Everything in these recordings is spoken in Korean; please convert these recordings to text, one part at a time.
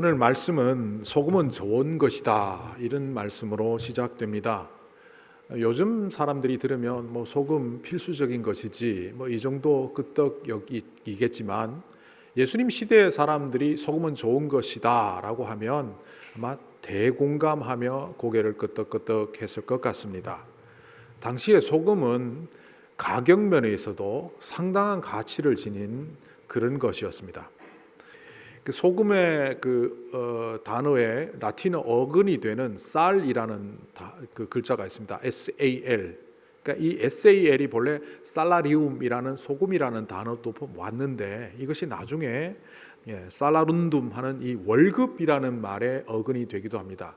오늘 말씀은 소금은 좋은 것이다 이런 말씀으로 시작됩니다. 요즘 사람들이 들으면 뭐 소금 필수적인 것이지 뭐 이 정도 끄떡 여기겠지만 예수님 시대의 사람들이 소금은 좋은 것이다라고 하면 아마 대공감하며 고개를 끄덕끄덕 했을 것 같습니다. 당시에 소금은 가격 면에서도 상당한 가치를 지닌 그런 것이었습니다. 그 소금의 그 어, 단어에 라틴어 어근이 되는 쌀이라는 다, 그 글자가 있습니다. S A L. 그러니까 이 S A L이 본래 살라리움이라는 소금이라는 단어도 왔는데 이것이 나중에 예, 살라룬둠 하는 이 월급이라는 말의 어근이 되기도 합니다.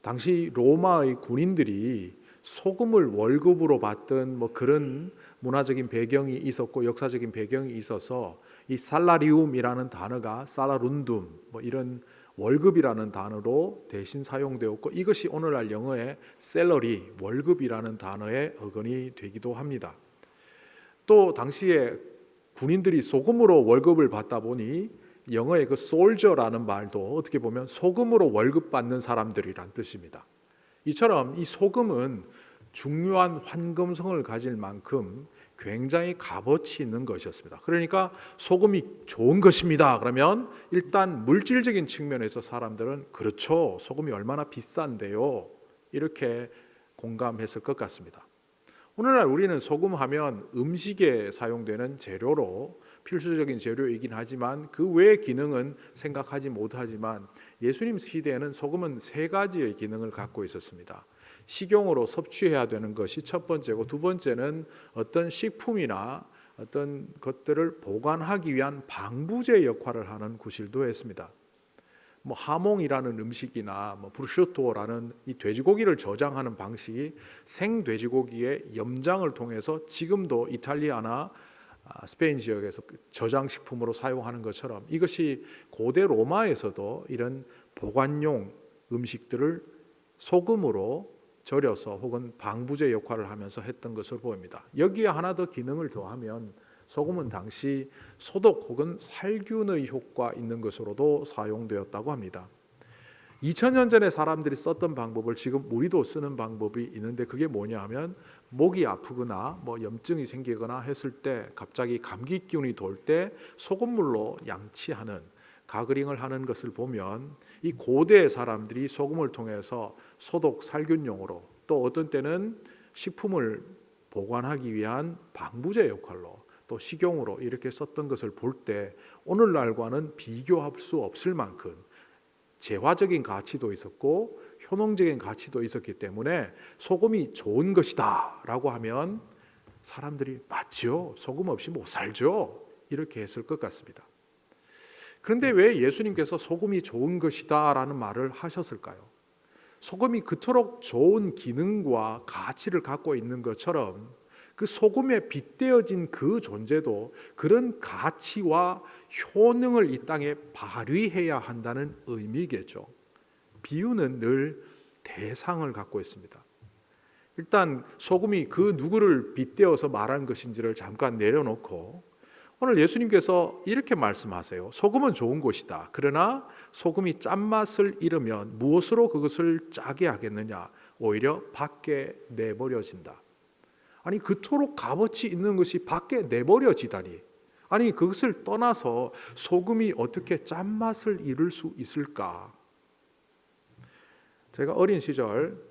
당시 로마의 군인들이 소금을 월급으로 받던 뭐 그런 문화적인 배경이 있었고 역사적인 배경이 있어서 이 살라리움이라는 단어가 살라룬둠 뭐 이런 월급이라는 단어로 대신 사용되었고 이것이 오늘날 영어의 셀러리 월급이라는 단어의 어근이 되기도 합니다. 또 당시에 군인들이 소금으로 월급을 받다 보니 영어의 그 솔저라는 말도 어떻게 보면 소금으로 월급 받는 사람들이란 뜻입니다. 이처럼 이 소금은 중요한 환금성을 가질 만큼 굉장히 값어치 있는 것이었습니다. 그러니까 소금이 좋은 것입니다. 그러면 일단 물질적인 측면에서 사람들은 그렇죠. 소금이 얼마나 비싼데요. 이렇게 공감했을 것 같습니다. 오늘날 우리는 소금 하면 음식에 사용되는 재료로 필수적인 재료이긴 하지만 그 외의 기능은 생각하지 못하지만 예수님 시대에는 소금은 세 가지의 기능을 갖고 있었습니다. 식용으로 섭취해야 되는 것이 첫 번째고 두 번째는 어떤 식품이나 어떤 것들을 보관하기 위한 방부제 역할을 하는 구실도 했습니다. 뭐 하몽이라는 음식이나 뭐 브루쇼토라는 이 돼지고기를 저장하는 방식이 생 돼지고기의 염장을 통해서 지금도 이탈리아나 아, 스페인 지역에서 저장 식품으로 사용하는 것처럼 이것이 고대 로마에서도 이런 보관용 음식들을 소금으로 절여서 혹은 방부제 역할을 하면서 했던 것으로 보입니다. 여기에 하나 더 기능을 더하면 소금은 당시 소독 혹은 살균의 효과 있는 것으로도 사용되었다고 합니다. 2000년 전에 사람들이 썼던 방법을 지금 우리도 쓰는 방법이 있는데 그게 뭐냐 하면 목이 아프거나 뭐 염증이 생기거나 했을 때 갑자기 감기 기운이 돌 때 소금물로 양치하는 가그링을 하는 것을 보면 이 고대 사람들이 소금을 통해서 소독 살균용으로 또 어떤 때는 식품을 보관하기 위한 방부제 역할로 또 식용으로 이렇게 썼던 것을 볼 때 오늘날과는 비교할 수 없을 만큼 재화적인 가치도 있었고 효능적인 가치도 있었기 때문에 소금이 좋은 것이다라고 하면 사람들이 맞죠. 소금 없이 못 살죠. 이렇게 했을 것 같습니다. 그런데 왜 예수님께서 소금이 좋은 것이다라는 말을 하셨을까요? 소금이 그토록 좋은 기능과 가치를 갖고 있는 것처럼 그 소금에 빗대어진 그 존재도 그런 가치와 효능을 이 땅에 발휘해야 한다는 의미겠죠. 비유는 늘 대상을 갖고 있습니다. 일단 소금이 그 누구를 빗대어서 말한 것인지를 잠깐 내려놓고 오늘 예수님께서 이렇게 말씀하세요. 소금은 좋은 것이다. 그러나 소금이 짠맛을 잃으면 무엇으로 그것을 짜게 하겠느냐? 오히려 밖에 내버려진다. 아니 그토록 값어치 있는 것이 밖에 내버려지다니. 아니 그것을 떠나서 소금이 어떻게 짠맛을 잃을 수 있을까? 제가 어린 시절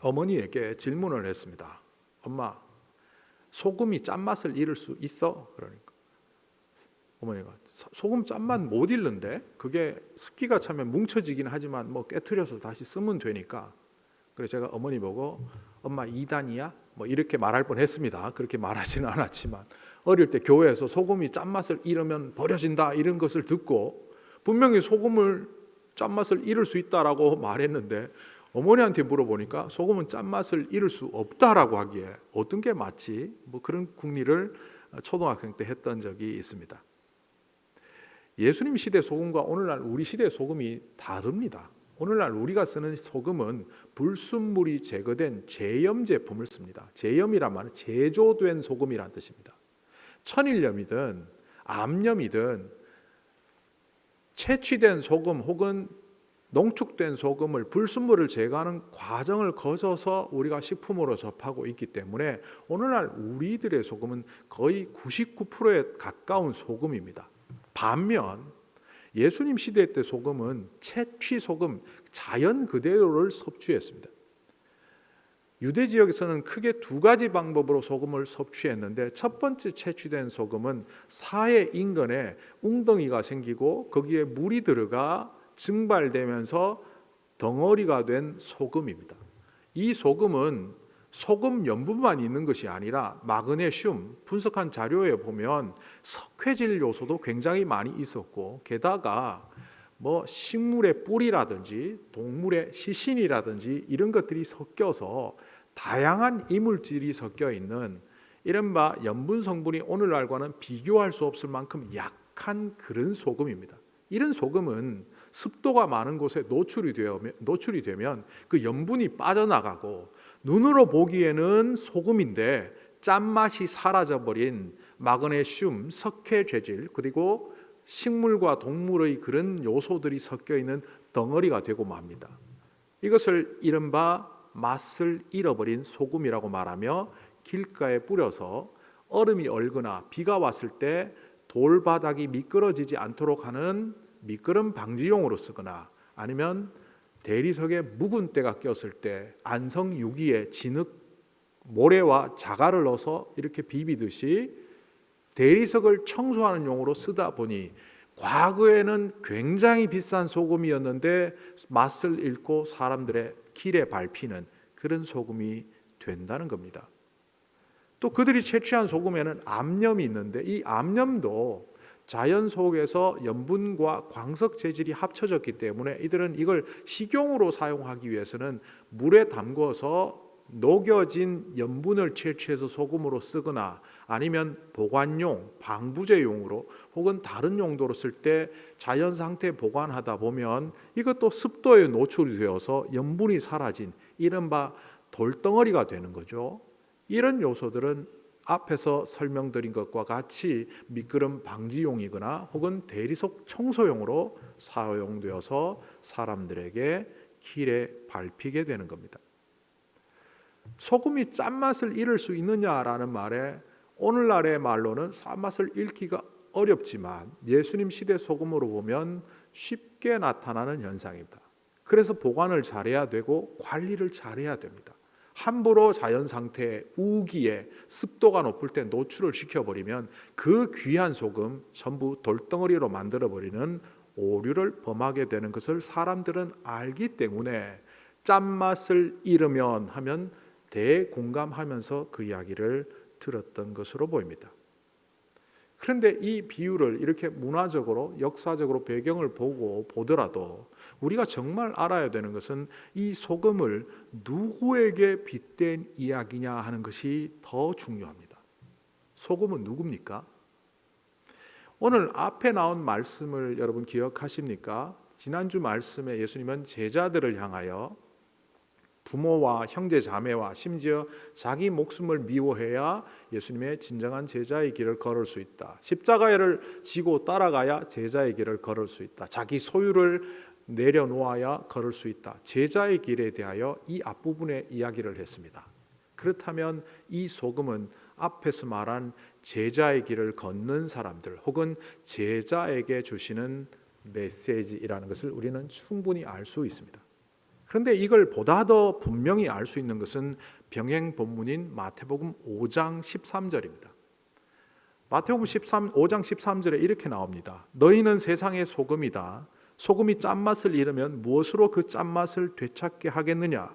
어머니에게 질문을 했습니다. 엄마, 소금이 짠맛을 잃을 수 있어? 그러니까 어머니가 소금 짠맛 못 잃는데 그게 습기가 차면 뭉쳐지긴 하지만 뭐 깨트려서 다시 쓰면 되니까 그래서 제가 어머니 보고 엄마 이단이야? 뭐 이렇게 말할 뻔했습니다. 그렇게 말하지는 않았지만 어릴 때 교회에서 소금이 짠맛을 잃으면 버려진다 이런 것을 듣고 분명히 소금을 짠맛을 잃을 수 있다라고 말했는데 어머니한테 물어보니까 소금은 짠맛을 잃을 수 없다라고 하기에 어떤 게 맞지? 뭐 그런 궁리를 초등학생 때 했던 적이 있습니다. 예수님 시대 소금과 오늘날 우리 시대 소금이 다릅니다. 오늘날 우리가 쓰는 소금은 불순물이 제거된 제염 제품을 씁니다. 제염이란 말은 제조된 소금이란 뜻입니다. 천일염이든 암염이든 채취된 소금 혹은 농축된 소금을 불순물을 제거하는 과정을 거쳐서 우리가 식품으로 접하고 있기 때문에 오늘날 우리들의 소금은 거의 99%에 가까운 소금입니다. 반면 예수님 시대 때 소금은 채취 소금, 자연 그대로를 섭취했습니다. 유대 지역에서는 크게 두 가지 방법으로 소금을 섭취했는데 첫 번째 채취된 소금은 사해 인근에 웅덩이가 생기고 거기에 물이 들어가 증발되면서 덩어리가 된 소금입니다. 이 소금은 소금 염분만 있는 것이 아니라 마그네슘 분석한 자료에 보면 석회질 요소도 굉장히 많이 있었고 게다가 뭐 식물의 뿌리라든지 동물의 시신이라든지 이런 것들이 섞여서 다양한 이물질이 섞여 있는 이른바 염분 성분이 오늘날과는 비교할 수 없을 만큼 약한 그런 소금입니다. 이런 소금은 습도가 많은 곳에 노출이 되면 노출이 되면 그 염분이 빠져나가고 눈으로 보기에는 소금인데 짠맛이 사라져 버린 마그네슘, 석회 재질 그리고 식물과 동물의 그런 요소들이 섞여 있는 덩어리가 되고 맙니다. 이것을 이른바 맛을 잃어버린 소금이라고 말하며 길가에 뿌려서 얼음이 얼거나 비가 왔을 때 돌바닥이 미끄러지지 않도록 하는 미끄럼 방지용으로 쓰거나 아니면 대리석에 묵은 때가 꼈을 때 안성 유기에 진흙 모래와 자갈을 넣어서 이렇게 비비듯이 대리석을 청소하는 용으로 쓰다 보니 과거에는 굉장히 비싼 소금이었는데 맛을 잃고 사람들의 길에 밟히는 그런 소금이 된다는 겁니다. 또 그들이 채취한 소금에는 암염이 있는데 이 암염도 자연 속에서 염분과 광석 재질이 합쳐졌기 때문에 이들은 이걸 식용으로 사용하기 위해서는 물에 담궈서 녹여진 염분을 채취해서 소금으로 쓰거나 아니면 보관용, 방부제용으로 혹은 다른 용도로 쓸 때 자연 상태 보관하다 보면 이것도 습도에 노출이 되어서 염분이 사라진 이른바 돌덩어리가 되는 거죠. 이런 요소들은 앞에서 설명드린 것과 같이 미끄럼 방지용이거나 혹은 대리석 청소용으로 사용되어서 사람들에게 길에 밟히게 되는 겁니다. 소금이 짠맛을 잃을 수 있느냐라는 말에 오늘날의 말로는 짠맛을 잃기가 어렵지만 예수님 시대 소금으로 보면 쉽게 나타나는 현상입니다. 그래서 보관을 잘해야 되고 관리를 잘해야 됩니다. 함부로 자연 상태 우기에 습도가 높을 때 노출을 시켜버리면 그 귀한 소금 전부 돌덩어리로 만들어 버리는 오류를 범하게 되는 것을 사람들은 알기 때문에 짠맛을 잃으면 하면 대공감하면서 그 이야기를 들었던 것으로 보입니다. 그런데 이 비유를 이렇게 문화적으로 역사적으로 배경을 보고 보더라도 우리가 정말 알아야 되는 것은 이 소금을 누구에게 빗댄 이야기냐 하는 것이 더 중요합니다. 소금은 누굽니까? 오늘 앞에 나온 말씀을 여러분 기억하십니까? 지난주 말씀에 예수님은 제자들을 향하여 부모와 형제 자매와 심지어 자기 목숨을 미워해야 예수님의 진정한 제자의 길을 걸을 수 있다. 십자가를 지고 따라가야 제자의 길을 걸을 수 있다. 자기 소유를 내려놓아야 걸을 수 있다. 제자의 길에 대하여 이 앞부분에 이야기를 했습니다. 그렇다면 이 소금은 앞에서 말한 제자의 길을 걷는 사람들 혹은 제자에게 주시는 메시지라는 것을 우리는 충분히 알 수 있습니다. 그런데 이걸 보다 더 분명히 알 수 있는 것은 병행 본문인 마태복음 5장 13절입니다. 마태복음 13 5장 13절에 이렇게 나옵니다. 너희는 세상의 소금이다. 소금이 짠맛을 잃으면 무엇으로 그 짠맛을 되찾게 하겠느냐?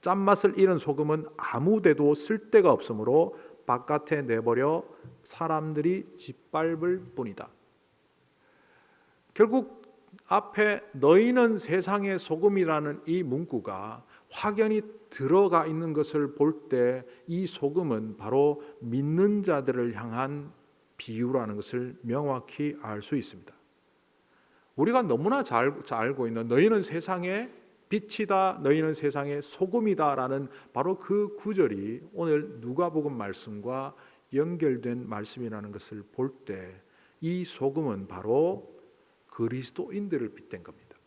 짠맛을 잃은 소금은 아무데도 쓸데가 없으므로 바깥에 내버려 사람들이 짓밟을 뿐이다. 결국 앞에 너희는 세상의 소금이라는 이 문구가 확연히 들어가 있는 것을 볼 때 이 소금은 바로 믿는 자들을 향한 비유라는 것을 명확히 알 수 있습니다. 우리가 너무나 잘, 잘 알고 있는 너희는 세상의 빛이다, 너희는 세상의 소금이다라는 바로 그 구절이 오늘 누가복음 말씀과 연결된 말씀이라는 것을 볼 때 이 소금은 바로 그리스도인들을 빗댄 겁니다.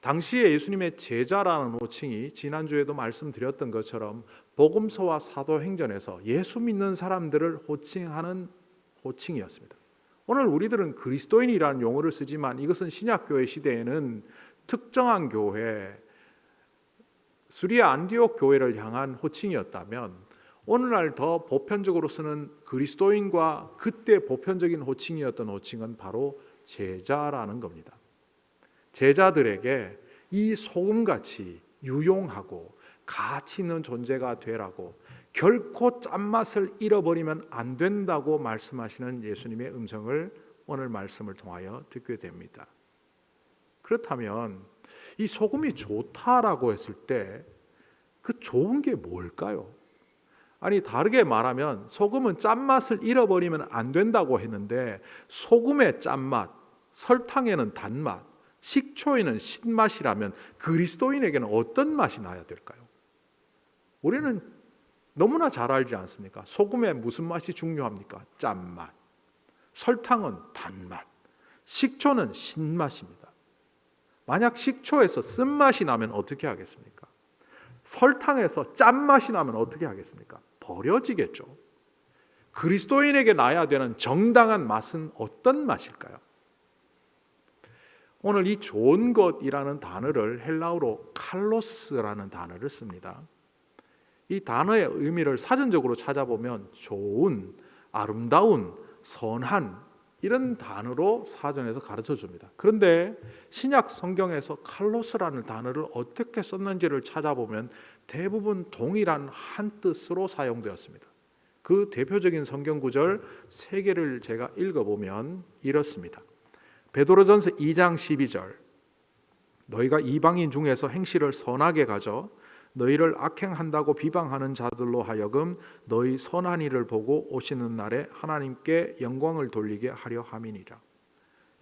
당시에 예수님의 제자라는 호칭이 지난주에도 말씀드렸던 것처럼 복음서와 사도행전에서 예수 믿는 사람들을 호칭하는 호칭이었습니다. 오늘 우리들은 그리스도인이라는 용어를 쓰지만 이것은 신약교회 시대에는 특정한 교회 수리아 안디옥 교회를 향한 호칭이었다면 오늘날 더 보편적으로 쓰는 그리스도인과 그때 보편적인 호칭이었던 호칭은 바로 제자라는 겁니다. 제자들에게 이 소금같이 유용하고 가치 있는 존재가 되라고 결코 짠맛을 잃어버리면 안 된다고 말씀하시는 예수님의 음성을 오늘 말씀을 통하여 듣게 됩니다. 그렇다면 이 소금이 좋다라고 했을 때 그 좋은 게 뭘까요? 아니 다르게 말하면 소금은 짠맛을 잃어버리면 안 된다고 했는데 소금의 짠맛, 설탕에는 단맛, 식초에는 신맛이라면 그리스도인에게는 어떤 맛이 나야 될까요? 우리는 너무나 잘 알지 않습니까? 소금에 무슨 맛이 중요합니까? 짠맛. 설탕은 단맛. 식초는 신맛입니다. 만약 식초에서 쓴맛이 나면 어떻게 하겠습니까? 설탕에서 짠맛이 나면 어떻게 하겠습니까? 버려지겠죠. 그리스도인에게 나야 되는 정당한 맛은 어떤 맛일까요? 오늘 이 좋은 것이라는 단어를 헬라어로 칼로스라는 단어를 씁니다. 이 단어의 의미를 사전적으로 찾아보면 좋은, 아름다운, 선한 이런 단어로 사전에서 가르쳐 줍니다. 그런데 신약 성경에서 칼로스라는 단어를 어떻게 썼는지를 찾아보면 대부분 동일한 한 뜻으로 사용되었습니다. 그 대표적인 성경 구절 세 개를 제가 읽어 보면 이렇습니다. 베드로전서 2장 12절 너희가 이방인 중에서 행실을 선하게 가져 너희를 악행한다고 비방하는 자들로 하여금 너희 선한 일을 보고 오시는 날에 하나님께 영광을 돌리게 하려 함이니라.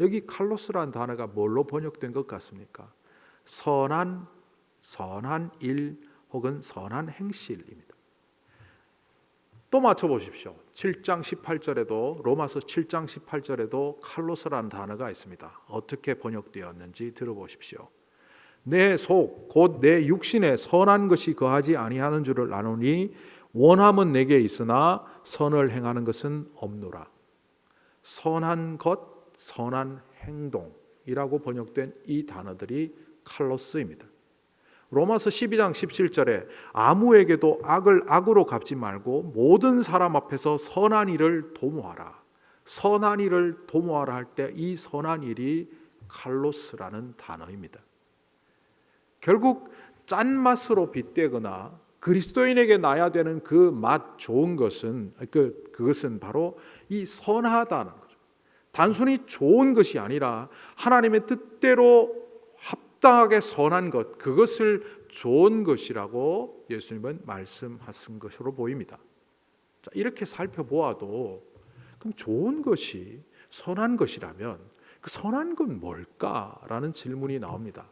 여기 칼로스라는 단어가 뭘로 번역된 것 같습니까? 선한 선한 일 혹은 선한 행실입니다. 또 맞춰 보십시오. 7장 18절에도 로마서 7장 18절에도 칼로스라는 단어가 있습니다. 어떻게 번역되었는지 들어보십시오. 내 속 곧 내 육신에 선한 것이 거하지 아니하는 줄을 아노니 원함은 내게 있으나 선을 행하는 것은 없노라. 선한 것, 선한 행동이라고 번역된 이 단어들이 칼로 스입니다. 로마서 12장 17절에 아무에게도 악을 악으로 갚지 말고 모든 사람 앞에서 선한 일을 도모하라. 선한 일을 도모하라 할 때 이 선한 일이 칼로스라는 단어입니다. 결국 짠맛으로 빗대거나 그리스도인에게 나야 되는 그 맛 좋은 것은 그 그것은 바로 이 선하다는 거죠. 단순히 좋은 것이 아니라 하나님의 뜻대로 합당하게 선한 것 그것을 좋은 것이라고 예수님은 말씀하신 것으로 보입니다. 자, 이렇게 살펴보아도 그럼 좋은 것이 선한 것이라면 그 선한 건 뭘까라는 질문이 나옵니다.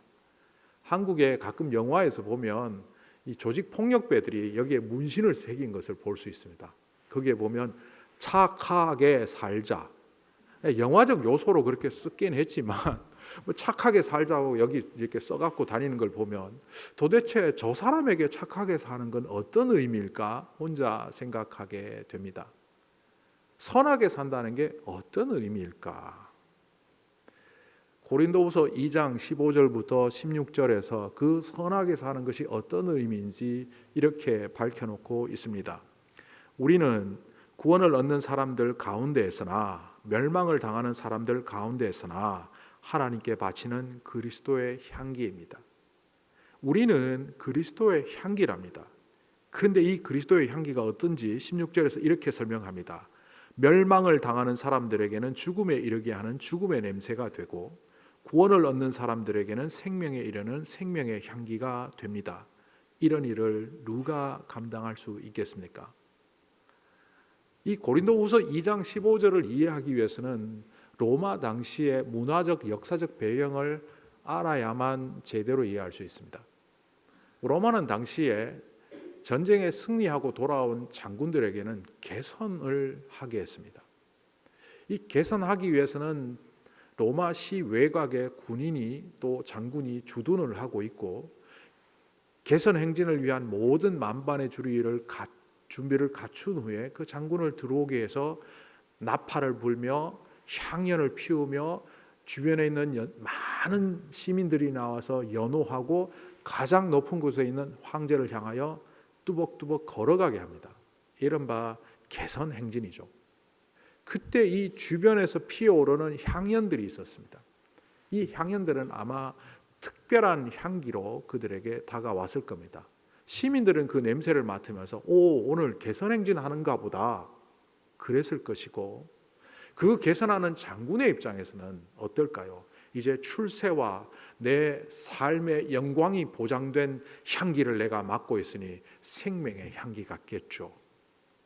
한국에 가끔 영화에서 보면 이 조직 폭력배들이 여기에 문신을 새긴 것을 볼 수 있습니다. 거기에 보면 착하게 살자. 영화적 요소로 그렇게 쓰긴 했지만 뭐 착하게 살자고 여기 이렇게 써갖고 다니는 걸 보면 도대체 저 사람에게 착하게 사는 건 어떤 의미일까 혼자 생각하게 됩니다. 선하게 산다는 게 어떤 의미일까? 고린도후서 2장 15절부터 16절에서 그 선하게 사는 것이 어떤 의미인지 이렇게 밝혀놓고 있습니다. 우리는 구원을 얻는 사람들 가운데에서나 멸망을 당하는 사람들 가운데에서나 하나님께 바치는 그리스도의 향기입니다. 우리는 그리스도의 향기랍니다. 그런데 이 그리스도의 향기가 어떤지 16절에서 이렇게 설명합니다. 멸망을 당하는 사람들에게는 죽음에 이르게 하는 죽음의 냄새가 되고 구원을 얻는 사람들에게는 생명에 이르는 생명의 향기가 됩니다. 이런 일을 누가 감당할 수 있겠습니까? 이 고린도후서 2장 15절을 이해하기 위해서는 로마 당시의 문화적 역사적 배경을 알아야만 제대로 이해할 수 있습니다. 로마는 당시에 전쟁에 승리하고 돌아온 장군들에게는 개선을 하게 했습니다. 이 개선하기 위해서는 로마 시 외곽에 군인이 또 장군이 주둔을 하고 있고 개선 행진을 위한 모든 만반의 주의를 가, 준비를 갖춘 후에 그 장군을 들어오게 해서 나팔을 불며 향연을 피우며 주변에 있는 연- 많은 시민들이 나와서 연호하고 가장 높은 곳에 있는 황제를 향하여 뚜벅뚜벅 걸어가게 합니다. 이른바 개선 행진이죠. 그때 이 주변에서 피어오르는 향연들이 있었습니다. 이 향연들은 아마 특별한 향기로 그들에게 다가왔을 겁니다. 시민들은 그 냄새를 맡으면서 오 오늘 개선 행진하는가 보다 그랬을 것이고 그 개선하는 장군의 입장에서는 어떨까요? 이제 출세와 내 삶의 영광이 보장된 향기를 내가 맡고 있으니 생명의 향기 같겠죠.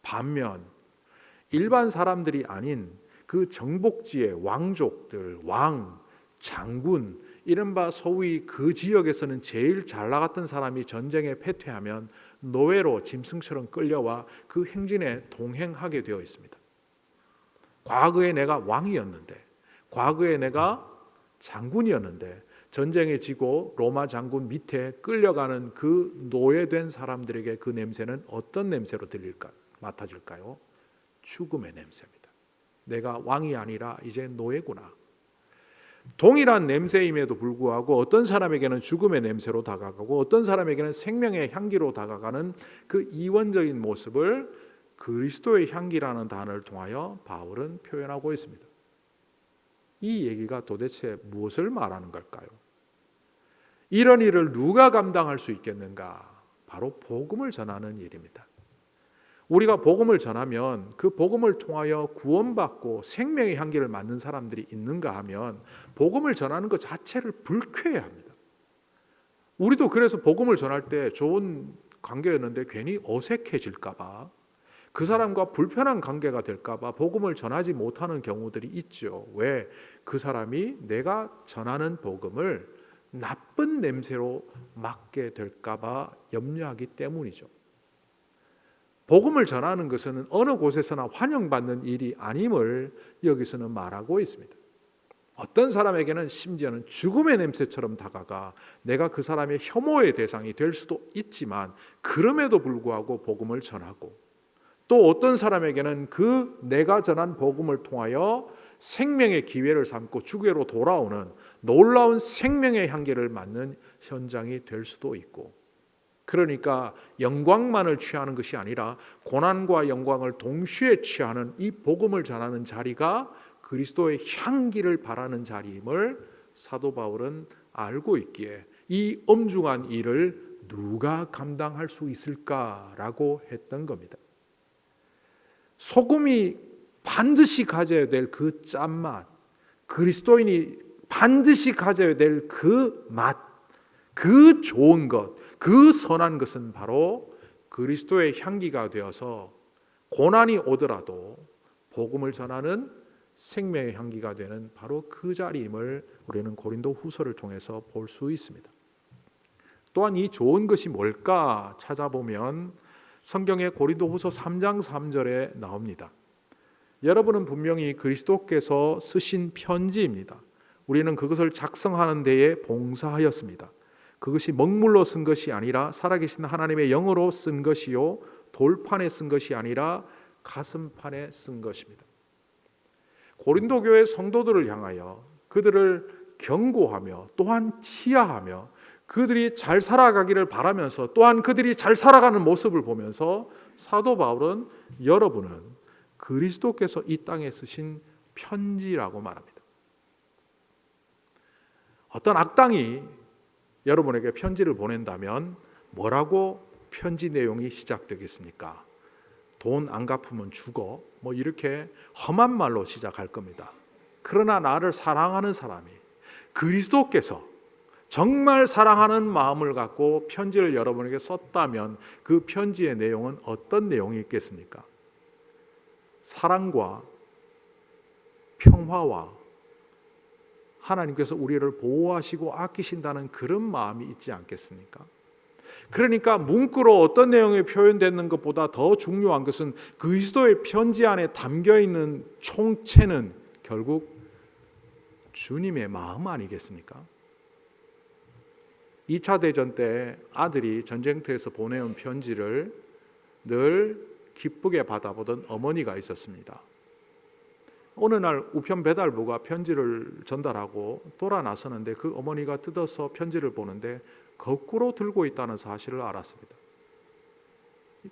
반면 일반 사람들이 아닌 그 정복지의 왕족들, 왕, 장군, 이른바 소위 그 지역에서는 제일 잘 나갔던 사람이 전쟁에 패퇴하면 노예로 짐승처럼 끌려와 그 행진에 동행하게 되어 있습니다. 과거에 내가 왕이었는데, 과거에 내가 장군이었는데, 전쟁에 지고 로마 장군 밑에 끌려가는 그 노예된 사람들에게 그 냄새는 어떤 냄새로 들릴까 맡아질까요? 죽음의 냄새입니다. 내가 왕이 아니라 이제 노예구나. 동일한 냄새임에도 불구하고 어떤 사람에게는 죽음의 냄새로 다가가고 어떤 사람에게는 생명의 향기로 다가가는 그 이원적인 모습을 그리스도의 향기라는 단어를 통하여 바울은 표현하고 있습니다. 이 얘기가 도대체 무엇을 말하는 걸까요? 이런 일을 누가 감당할 수 있겠는가? 바로 복음을 전하는 일입니다. 우리가 복음을 전하면 그 복음을 통하여 구원받고 생명의 향기를 맡는 사람들이 있는가 하면 복음을 전하는 것 자체를 불쾌해 합니다. 우리도 그래서 복음을 전할 때 좋은 관계였는데 괜히 어색해질까봐 그 사람과 불편한 관계가 될까봐 복음을 전하지 못하는 경우들이 있죠. 왜? 그 사람이 내가 전하는 복음을 나쁜 냄새로 맡게 될까봐 염려하기 때문이죠. 복음을 전하는 것은 어느 곳에서나 환영받는 일이 아님을 여기서는 말하고 있습니다. 어떤 사람에게는 심지어는 죽음의 냄새처럼 다가가 내가 그 사람의 혐오의 대상이 될 수도 있지만 그럼에도 불구하고 복음을 전하고 또 어떤 사람에게는 그 내가 전한 복음을 통하여 생명의 기회를 삼고 주계로 돌아오는 놀라운 생명의 향기를 맡는 현장이 될 수도 있고 그러니까 영광만을 취하는 것이 아니라 고난과 영광을 동시에 취하는 이 복음을 전하는 자리가 그리스도의 향기를 바라는 자리임을 사도 바울은 알고 있기에 이 엄중한 일을 누가 감당할 수 있을까라고 했던 겁니다. 소금이 반드시 가져야 될 그 짠맛, 그리스도인이 반드시 가져야 될 그 맛, 그 좋은 것, 그 선한 것은 바로 그리스도의 향기가 되어서 고난이 오더라도 복음을 전하는 생명의 향기가 되는 바로 그 자리임을 우리는 고린도 후서를 통해서 볼 수 있습니다. 또한 이 좋은 것이 뭘까 찾아보면 성경의 고린도 후서 3장 3절에 나옵니다. 여러분은 분명히 그리스도께서 쓰신 편지입니다. 우리는 그것을 작성하는 데에 봉사하였습니다. 그것이 먹물로 쓴 것이 아니라 살아계신 하나님의 영으로 쓴 것이요 돌판에 쓴 것이 아니라 가슴판에 쓴 것입니다. 고린도 교회 성도들을 향하여 그들을 경고하며 또한 치하하며 그들이 잘 살아가기를 바라면서 또한 그들이 잘 살아가는 모습을 보면서 사도 바울은 여러분은 그리스도께서 이 땅에 쓰신 편지라고 말합니다. 어떤 악당이 여러분에게 편지를 보낸다면 뭐라고 편지 내용이 시작되겠습니까? 돈 안 갚으면 죽어. 뭐 이렇게 험한 말로 시작할 겁니다. 그러나 나를 사랑하는 사람이 그리스도께서 정말 사랑하는 마음을 갖고 편지를 여러분에게 썼다면 그 편지의 내용은 어떤 내용이 있겠습니까? 사랑과 평화와 하나님께서 우리를 보호하시고 아끼신다는 그런 마음이 있지 않겠습니까? 그러니까 문구로 어떤 내용이 표현되는 것보다 더 중요한 것은 그리스도의 편지 안에 담겨 있는 총체는 결국 주님의 마음 아니겠습니까? 2차 대전 때 아들이 전쟁터에서 보내온 편지를 늘 기쁘게 받아보던 어머니가 있었습니다. 어느 날 우편 배달부가 편지를 전달하고 돌아 나서는데 그 어머니가 뜯어서 편지를 보는데 거꾸로 들고 있다는 사실을 알았습니다.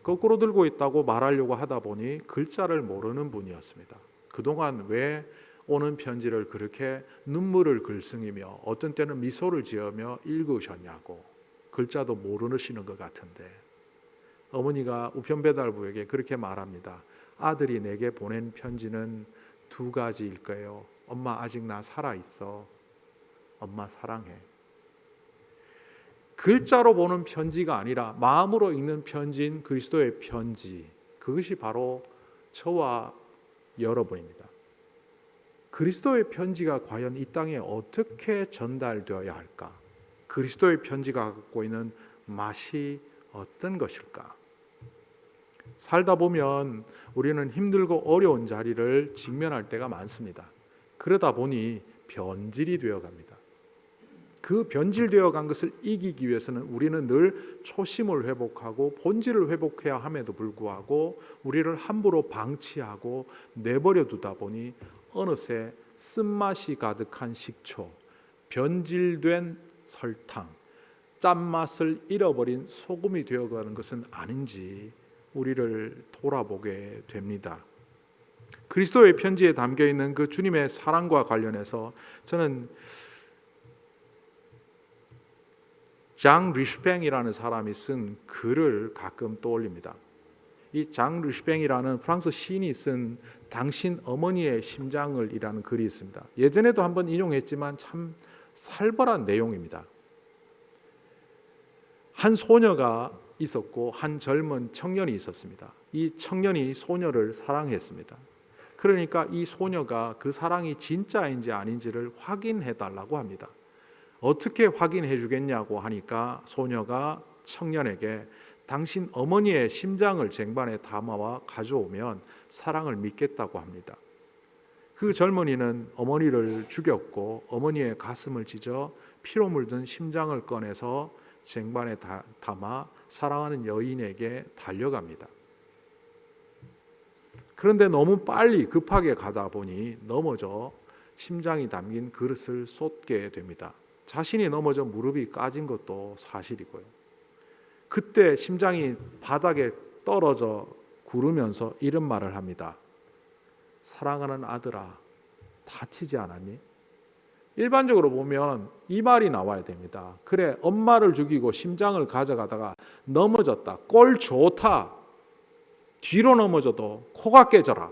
거꾸로 들고 있다고 말하려고 하다 보니 글자를 모르는 분이었습니다. 그동안 왜 오는 편지를 그렇게 눈물을 글썽이며 어떤 때는 미소를 지으며 읽으셨냐고 글자도 모르시는 것 같은데 어머니가 우편 배달부에게 그렇게 말합니다. 아들이 내게 보낸 편지는 두 가지일 거예요. 엄마 아직 나 살아 있어. 엄마 사랑해. 글자로 보는 편지가 아니라 마음으로 읽는 편지인 그리스도의 편지. 그것이 바로 저와 여러분입니다. 그리스도의 편지가 과연 이 땅에 어떻게 전달되어야 할까? 그리스도의 편지가 갖고 있는 맛이 어떤 것일까? 살다 보면 우리는 힘들고 어려운 자리를 직면할 때가 많습니다. 그러다 보니 변질이 되어 갑니다. 그 변질되어 간 것을 이기기 위해서는 우리는 늘 초심을 회복하고 본질을 회복해야 함에도 불구하고 우리를 함부로 방치하고 내버려 두다 보니 어느새 쓴맛이 가득한 식초, 변질된 설탕, 짠맛을 잃어버린 소금이 되어가는 것은 아닌지 우리를 돌아보게 됩니다. 그리스도의 편지에 담겨 있는 그 주님의 사랑과 관련해서 저는 장 리슈뱅이라는 사람이 쓴 글을 가끔 떠올립니다. 이 장 리슈뱅이라는 프랑스 시인이 쓴 당신 어머니의 심장을이라는 글이 있습니다. 예전에도 한번 인용했지만 참 살벌한 내용입니다. 한 소녀가 있었고 한 젊은 청년이 있었습니다. 이 청년이 소녀를 사랑했습니다. 그러니까 이 소녀가 그 사랑이 진짜인지 아닌지를 확인해 달라고 합니다. 어떻게 확인해 주겠냐고 하니까 소녀가 청년에게 당신 어머니의 심장을 쟁반에 담아와 가져오면 사랑을 믿겠다고 합니다. 그 젊은이는 어머니를 죽였고 어머니의 가슴을 찢어 피로 물든 심장을 꺼내서 쟁반에 담아 사랑하는 여인에게 달려갑니다. 그런데 너무 빨리 급하게 가다 보니 넘어져 심장이 담긴 그릇을 쏟게 됩니다. 자신이 넘어져 무릎이 까진 것도 사실이고요. 그때 심장이 바닥에 떨어져 구르면서 이런 말을 합니다. 사랑하는 아들아, 다치지 않았니? 일반적으로 보면 이 말이 나와야 됩니다. 그래, 엄마를 죽이고 심장을 가져가다가 넘어졌다. 꼴 좋다. 뒤로 넘어져도 코가 깨져라.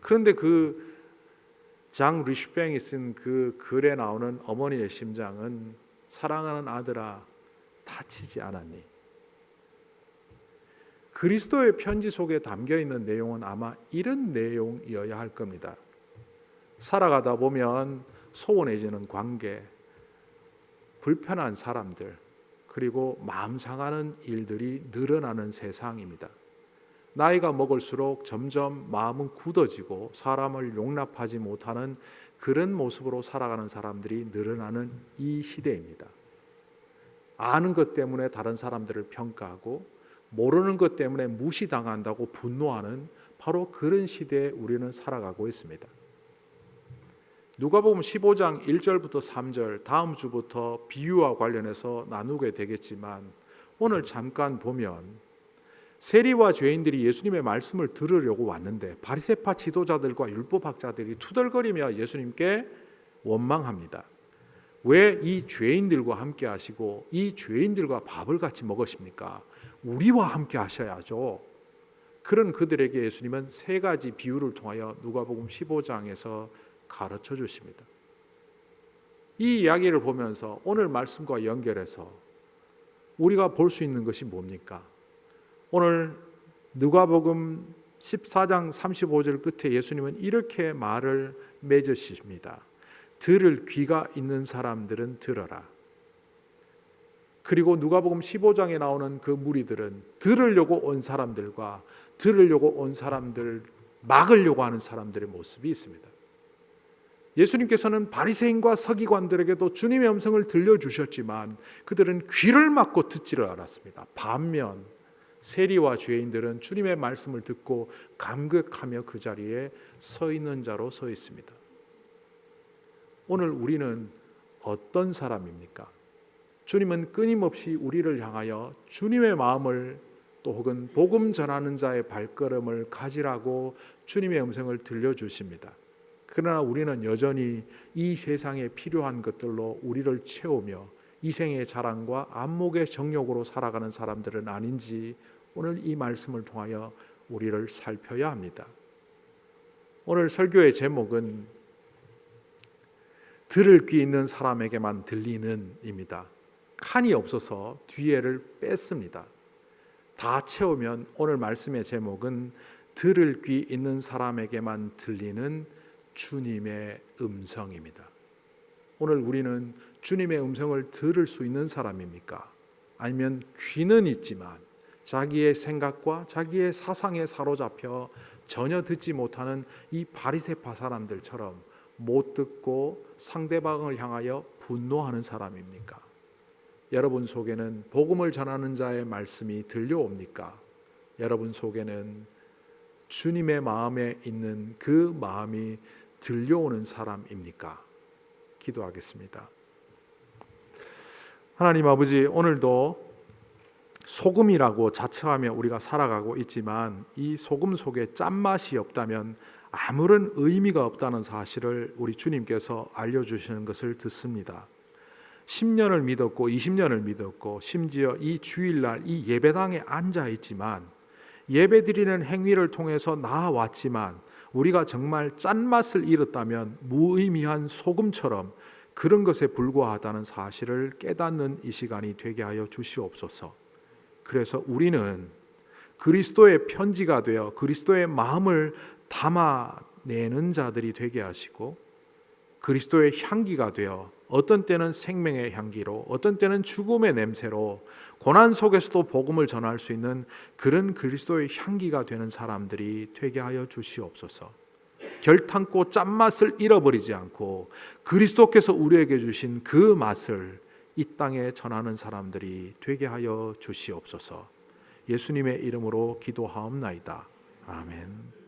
그런데 그 장 리슈뱅이 쓴 그 글에 나오는 어머니의 심장은 사랑하는 아들아 다치지 않았니? 그리스도의 편지 속에 담겨 있는 내용은 아마 이런 내용이어야 할 겁니다. 살아가다 보면 소원해지는 관계, 불편한 사람들, 그리고 마음 상하는 일들이 늘어나는 세상입니다. 나이가 먹을수록 점점 마음은 굳어지고 사람을 용납하지 못하는 그런 모습으로 살아가는 사람들이 늘어나는 이 시대입니다. 아는 것 때문에 다른 사람들을 평가하고 모르는 것 때문에 무시당한다고 분노하는 바로 그런 시대에 우리는 살아가고 있습니다. 누가복음 15장 1절부터 3절 다음 주부터 비유와 관련해서 나누게 되겠지만 오늘 잠깐 보면 세리와 죄인들이 예수님의 말씀을 들으려고 왔는데 바리새파 지도자들과 율법 학자들이 투덜거리며 예수님께 원망합니다. 왜 이 죄인들과 함께 하시고 이 죄인들과 밥을 같이 먹으십니까? 우리와 함께 하셔야죠. 그런 그들에게 예수님은 세 가지 비유를 통하여 누가복음 15장에서 가르쳐 주십니다. 이 이야기를 보면서 오늘 말씀과 연결해서 우리가 볼 수 있는 것이 뭡니까? 오늘 누가복음 14장 35절 끝에 예수님은 이렇게 말을 맺으십니다. 들을 귀가 있는 사람들은 들어라. 그리고 누가복음 15장에 나오는 그 무리들은 들으려고 온 사람들과 들으려고 온 사람들 막으려고 하는 사람들의 모습이 있습니다. 예수님께서는 바리새인과 서기관들에게도 주님의 음성을 들려주셨지만 그들은 귀를 막고 듣지를 않았습니다. 반면 세리와 죄인들은 주님의 말씀을 듣고 감격하며 그 자리에 서 있는 자로 서 있습니다. 오늘 우리는 어떤 사람입니까? 주님은 끊임없이 우리를 향하여 주님의 마음을 또 혹은 복음 전하는 자의 발걸음을 가지라고 주님의 음성을 들려주십니다. 그러나 우리는 여전히 이 세상에 필요한 것들로 우리를 채우며 이생의 자랑과 안목의 정욕으로 살아가는 사람들은 아닌지 오늘 이 말씀을 통하여 우리를 살펴야 합니다. 오늘 설교의 제목은 들을 귀 있는 사람에게만 들리는입니다. 칸이 없어서 뒤에를 뺐습니다. 다 채우면 오늘 말씀의 제목은 들을 귀 있는 사람에게만 들리는 주님의 음성입니다. 오늘 우리는 주님의 음성을 들을 수 있는 사람입니까? 아니면 귀는 있지만 자기의 생각과 자기의 사상에 사로잡혀 전혀 듣지 못하는 이 바리새파 사람들처럼 못 듣고 상대방을 향하여 분노하는 사람입니까? 여러분 속에는 복음을 전하는 자의 말씀이 들려옵니까? 여러분 속에는 주님의 마음에 있는 그 마음이 들려오는 사람입니까? 기도하겠습니다. 하나님 아버지, 오늘도 소금이라고 자처하며 우리가 살아가고 있지만 이 소금 속에 짠맛이 없다면 아무런 의미가 없다는 사실을 우리 주님께서 알려주시는 것을 듣습니다. 10년을 믿었고 20년을 믿었고 심지어 이 주일날 이 예배당에 앉아 있지만 예배 드리는 행위를 통해서 나아왔지만 우리가 정말 짠맛을 잃었다면 무의미한 소금처럼 그런 것에 불과하다는 사실을 깨닫는 이 시간이 되게 하여 주시옵소서. 그래서 우리는 그리스도의 편지가 되어 그리스도의 마음을 담아내는 자들이 되게 하시고 그리스도의 향기가 되어 어떤 때는 생명의 향기로 어떤 때는 죽음의 냄새로 고난 속에서도 복음을 전할 수 있는 그런 그리스도의 향기가 되는 사람들이 되게 하여 주시옵소서. 결탄코 짠맛을 잃어버리지 않고 그리스도께서 우리에게 주신 그 맛을 이 땅에 전하는 사람들이 되게 하여 주시옵소서. 예수님의 이름으로 기도하옵나이다. 아멘.